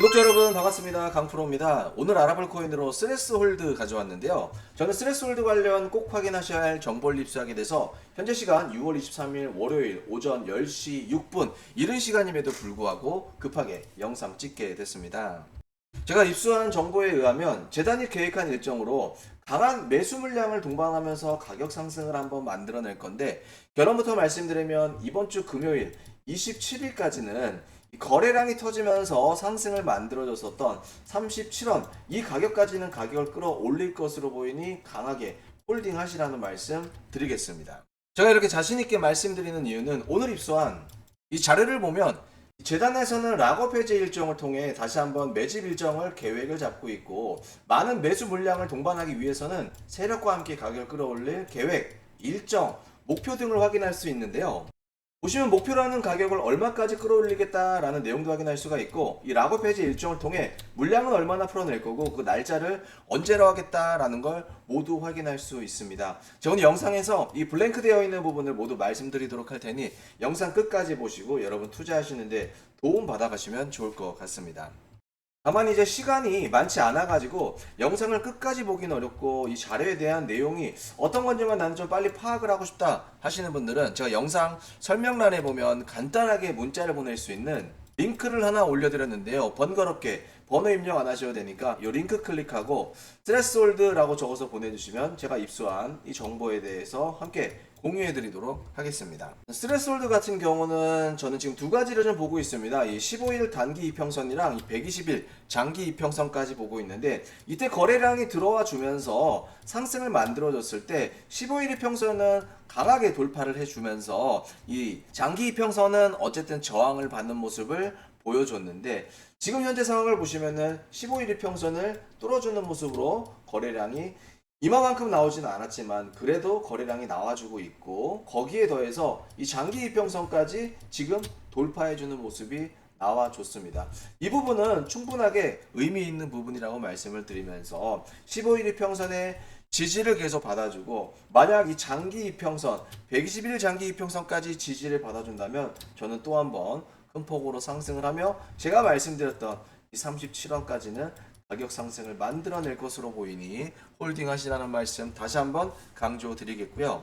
구독자 여러분 반갑습니다. 강프로입니다. 오늘 알아볼 코인으로 스레스 홀드 가져왔는데요. 저는 스레스 홀드 관련 꼭 확인하셔야 할 정보를 입수하게 돼서 현재 시간 6월 23일 월요일 오전 10시 6분 이른 시간임에도 불구하고 급하게 영상 찍게 됐습니다. 제가 입수한 정보에 의하면 재단이 계획한 일정으로 강한 매수 물량을 동반하면서 가격 상승을 한번 만들어낼 건데 결론부터 말씀드리면 이번 주 금요일 27일까지는 거래량이 터지면서 상승을 만들어줬었던 37원 이 가격까지는 가격을 끌어올릴 것으로 보이니 강하게 홀딩 하시라는 말씀 드리겠습니다. 제가 이렇게 자신있게 말씀드리는 이유는 오늘 입수한 이 자료를 보면 재단에서는 락업 해제 일정을 통해 다시 한번 매집 일정을 계획을 잡고 있고 많은 매수 물량을 동반하기 위해서는 세력과 함께 가격을 끌어올릴 계획, 일정, 목표 등을 확인할 수 있는데요. 보시면 목표라는 가격을 얼마까지 끌어올리겠다라는 내용도 확인할 수가 있고 이 락업 해제 일정을 통해 물량은 얼마나 풀어낼 거고 그 날짜를 언제로 하겠다라는 걸 모두 확인할 수 있습니다. 제가 오늘 영상에서 이 블랭크 되어 있는 부분을 모두 말씀드리도록 할 테니 영상 끝까지 보시고 여러분 투자하시는데 도움 받아가시면 좋을 것 같습니다. 다만 이제 시간이 많지 않아 가지고 영상을 끝까지 보긴 어렵고 이 자료에 대한 내용이 어떤 건지만 나는 좀 빨리 파악을 하고 싶다 하시는 분들은 제가 영상 설명란에 보면 간단하게 문자를 보낼 수 있는 링크를 하나 올려드렸는데요. 번거롭게 번호 입력 안 하셔도 되니까 이 링크 클릭하고 스트레스홀드라고 적어서 보내주시면 제가 입수한 이 정보에 대해서 함께 공유해 드리도록 하겠습니다. 스트레스홀드 같은 경우는 저는 지금 두 가지를 좀 보고 있습니다. 이 15일 단기 이평선이랑 이 120일 장기 이평선까지 보고 있는데 이때 거래량이 들어와 주면서 상승을 만들어줬을 때 15일 이평선은 강하게 돌파를 해주면서 이 장기 이평선은 어쨌든 저항을 받는 모습을 보여줬는데 지금 현재 상황을 보시면은 15일 이평선을 뚫어주는 모습으로 거래량이 이만큼 나오지는 않았지만 그래도 거래량이 나와주고 있고 거기에 더해서 이 장기 이평선까지 지금 돌파해주는 모습이 나와줬습니다. 이 부분은 충분하게 의미 있는 부분이라고 말씀을 드리면서 15일 이평선의 지지를 계속 받아주고 만약 이 장기 이평선 121 장기 이평선까지 지지를 받아준다면 저는 또 한번 큰 폭으로 상승을 하며 제가 말씀드렸던 이 37원까지는 가격 상승을 만들어낼 것으로 보이니 홀딩 하시라는 말씀 다시 한번 강조 드리겠고요.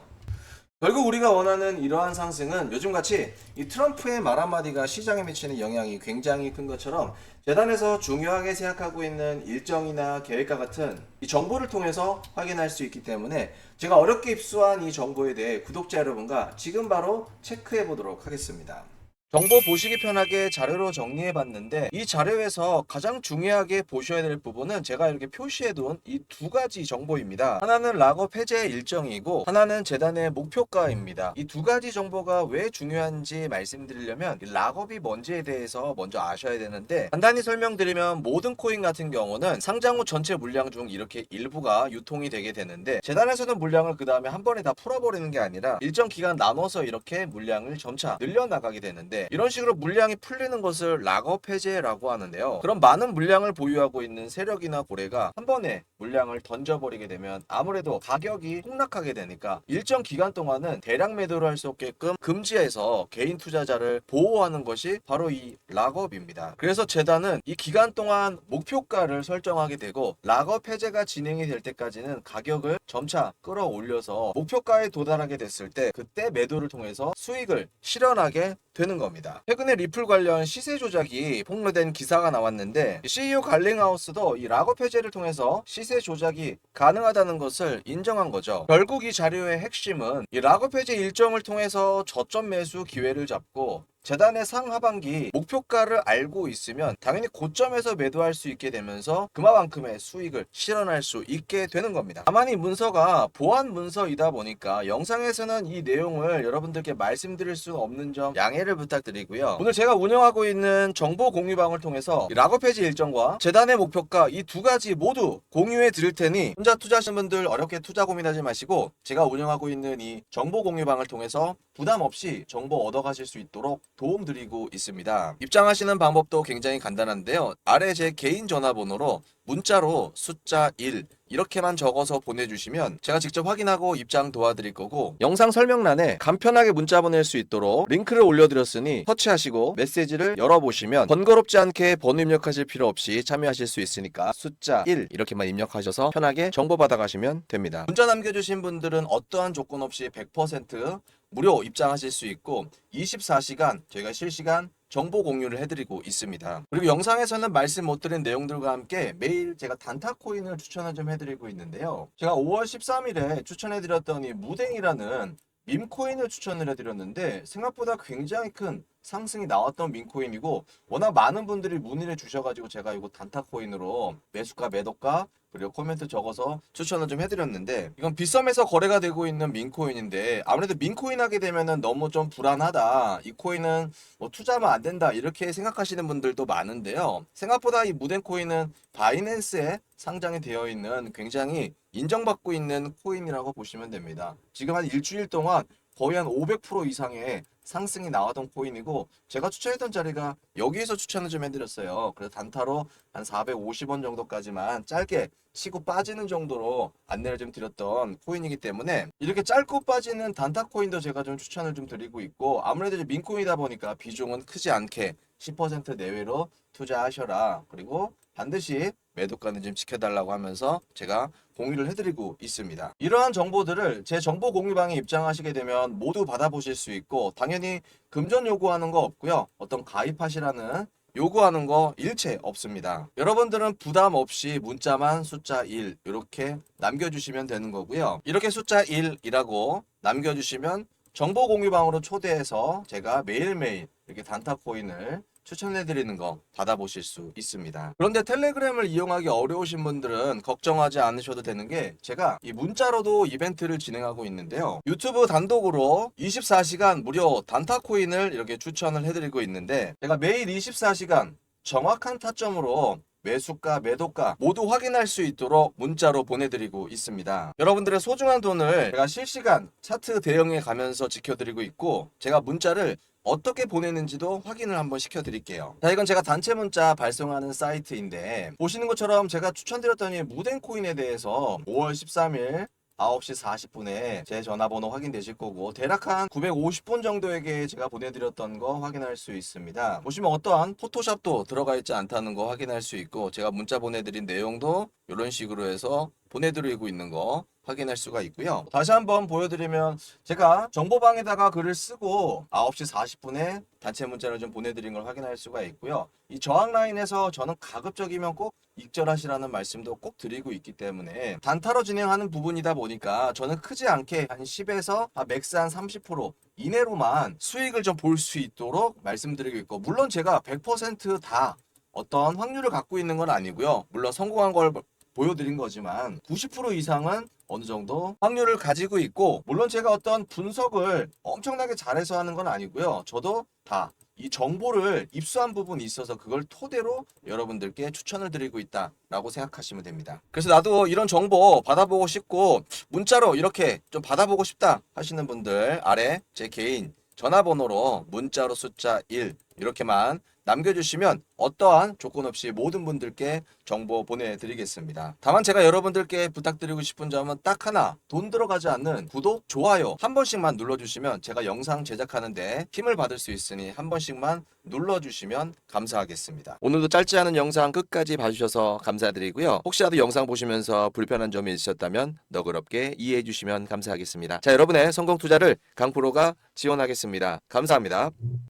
결국 우리가 원하는 이러한 상승은 요즘같이 이 트럼프의 말 한마디가 시장에 미치는 영향이 굉장히 큰 것처럼 재단에서 중요하게 생각하고 있는 일정이나 계획과 같은 이 정보를 통해서 확인할 수 있기 때문에 제가 어렵게 입수한 이 정보에 대해 구독자 여러분과 지금 바로 체크해 보도록 하겠습니다. 정보 보시기 편하게 자료로 정리해 봤는데 이 자료에서 가장 중요하게 보셔야 될 부분은 제가 이렇게 표시해 둔이두 가지 정보입니다. 하나는 락업 해제 일정이고 하나는 재단의 목표가입니다. 이 두 가지 정보가 왜 중요한지 말씀드리려면 이 락업이 뭔지에 대해서 먼저 아셔야 되는데 간단히 설명드리면 모든 코인 같은 경우는 상장 후 전체 물량 중 이렇게 일부가 유통이 되게 되는데 재단에서는 물량을 그 다음에 한 번에 다 풀어버리는 게 아니라 일정 기간 나눠서 이렇게 물량을 점차 늘려나가게 되는데 이런 식으로 물량이 풀리는 것을 락업 해제라고 하는데요. 그럼 많은 물량을 보유하고 있는 세력이나 고래가 한 번에 물량을 던져버리게 되면 아무래도 가격이 폭락하게 되니까 일정 기간 동안은 대량 매도를 할 수 없게끔 금지해서 개인 투자자를 보호하는 것이 바로 이 락업입니다. 그래서 재단은 이 기간 동안 목표가를 설정하게 되고 락업 해제가 진행이 될 때까지는 가격을 점차 끌어올려서 목표가에 도달하게 됐을 때 그때 매도를 통해서 수익을 실현하게 되는 겁니다. 최근에 리플 관련 시세 조작이 폭로된 기사가 나왔는데 CEO 갈링하우스도 이 락업 해제를 통해서 시세 조작이 가능하다는 것을 인정한 거죠. 결국 이 자료의 핵심은 이 락업 해제 일정을 통해서 저점 매수 기회를 잡고 재단의 상하반기 목표가를 알고 있으면 당연히 고점에서 매도할 수 있게 되면서 그만큼의 수익을 실현할 수 있게 되는 겁니다. 다만 이 문서가 보안 문서이다 보니까 영상에서는 이 내용을 여러분들께 말씀드릴 수 없는 점 양해를 부탁드리고요. 오늘 제가 운영하고 있는 정보 공유방을 통해서 이 락업 해지 일정과 재단의 목표가 이 두 가지 모두 공유해 드릴 테니 혼자 투자하시는 분들 어렵게 투자 고민하지 마시고 제가 운영하고 있는 이 정보 공유방을 통해서 부담 없이 정보 얻어가실 수 있도록 도움 드리고 있습니다. 입장하시는 방법도 굉장히 간단한데요. 아래 제 개인 전화번호로 문자로 숫자 1 이렇게만 적어서 보내주시면 제가 직접 확인하고 입장 도와드릴 거고 영상 설명란에 간편하게 문자 보낼 수 있도록 링크를 올려드렸으니 터치하시고 메시지를 열어보시면 번거롭지 않게 번호 입력하실 필요 없이 참여하실 수 있으니까 숫자 1 이렇게만 입력하셔서 편하게 정보 받아가시면 됩니다. 문자 남겨주신 분들은 어떠한 조건 없이 100% 무료 입장하실 수 있고 24시간 저희가 실시간 정보 공유를 해드리고 있습니다. 그리고 영상에서는 말씀 못 드린 내용들과 함께 매일 제가 단타 코인을 추천을 좀 해드리고 있는데요. 제가 5월 13일에 추천해드렸던 이 무댕이라는 밈코인을 추천을 해드렸는데 생각보다 굉장히 큰 상승이 나왔던 밈코인이고 워낙 많은 분들이 문의를 주셔가지고 제가 이거 단타 코인으로 매수가 매도가 그리고 코멘트 적어서 추천을 좀 해드렸는데 이건 빗썸에서 거래가 되고 있는 민코인인데 아무래도 민코인 하게 되면은 너무 좀 불안하다. 이 코인은 뭐 투자하면 안 된다. 이렇게 생각하시는 분들도 많은데요. 생각보다 이 무덴 코인은 바이낸스에 상장이 되어 있는 굉장히 인정받고 있는 코인이라고 보시면 됩니다. 지금 한 일주일 동안 거의 한 500% 이상의 상승이 나왔던 코인이고 제가 추천했던 자리가 여기에서 추천을 좀 해드렸어요. 그래서 단타로 한 450원 정도까지만 짧게 치고 빠지는 정도로 안내를 좀 드렸던 코인이기 때문에 이렇게 짧고 빠지는 단타 코인도 제가 좀 추천을 좀 드리고 있고 아무래도 이제 민코인이다 보니까 비중은 크지 않게 10% 내외로 투자하셔라. 그리고 반드시 매도가는 좀 지켜달라고 하면서 제가 공유를 해드리고 있습니다. 이러한 정보들을 제 정보 공유방에 입장하시게 되면 모두 받아보실 수 있고 당연히 금전 요구하는 거 없고요. 어떤 가입하시라는 요구하는 거 일체 없습니다. 여러분들은 부담 없이 문자만 숫자 1 이렇게 남겨주시면 되는 거고요. 이렇게 숫자 1이라고 남겨주시면 정보 공유방으로 초대해서 제가 매일매일 이렇게 단타 코인을 추천해드리는 거 받아보실 수 있습니다. 그런데 텔레그램을 이용하기 어려우신 분들은 걱정하지 않으셔도 되는 게 제가 이 문자로도 이벤트를 진행하고 있는데요. 유튜브 단독으로 24시간 무료 단타 코인을 이렇게 추천을 해드리고 있는데 제가 매일 24시간 정확한 타점으로 매수가, 매도가 모두 확인할 수 있도록 문자로 보내드리고 있습니다. 여러분들의 소중한 돈을 제가 실시간 차트 대응해 가면서 지켜드리고 있고 제가 문자를 어떻게 보내는지도 확인을 한번 시켜드릴게요. 자, 이건 제가 단체 문자 발송하는 사이트인데 보시는 것처럼 제가 추천드렸던 이 무덴코인에 대해서 5월 13일 9시 40분에 제 전화번호 확인되실 거고 대략 한 950분 정도에게 제가 보내드렸던 거 확인할 수 있습니다. 보시면 어떠한 포토샵도 들어가 있지 않다는 거 확인할 수 있고 제가 문자 보내드린 내용도 이런 식으로 해서 보내드리고 있는 거 확인할 수가 있고요. 다시 한번 보여드리면 제가 정보방에다가 글을 쓰고 9시 40분에 단체 문자를 좀 보내드린 걸 확인할 수가 있고요. 이 저항 라인에서 저는 가급적이면 꼭 익절하시라는 말씀도 꼭 드리고 있기 때문에 단타로 진행하는 부분이다 보니까 저는 크지 않게 한 10에서 맥스 한 30% 이내로만 수익을 좀 볼 수 있도록 말씀드리고 있고 물론 제가 100%다 어떤 확률을 갖고 있는 건 아니고요. 물론 성공한 걸 보여드린 거지만 90% 이상은 어느 정도 확률을 가지고 있고 물론 제가 어떤 분석을 엄청나게 잘해서 하는 건 아니고요. 저도 다 이 정보를 입수한 부분이 있어서 그걸 토대로 여러분들께 추천을 드리고 있다라고 생각하시면 됩니다. 그래서 나도 이런 정보 받아보고 싶고 문자로 이렇게 좀 받아보고 싶다 하시는 분들 아래 제 개인 전화번호로 문자로 숫자 1 이렇게만 남겨주시면 어떠한 조건 없이 모든 분들께 정보 보내드리겠습니다. 다만 제가 여러분들께 부탁드리고 싶은 점은 딱 하나 돈 들어가지 않는 구독, 좋아요 한 번씩만 눌러주시면 제가 영상 제작하는데 힘을 받을 수 있으니 한 번씩만 눌러주시면 감사하겠습니다. 오늘도 짧지 않은 영상 끝까지 봐주셔서 감사드리고요. 혹시라도 영상 보시면서 불편한 점이 있으셨다면 너그럽게 이해해 주시면 감사하겠습니다. 자 여러분의 성공 투자를 강프로가 지원하겠습니다. 감사합니다.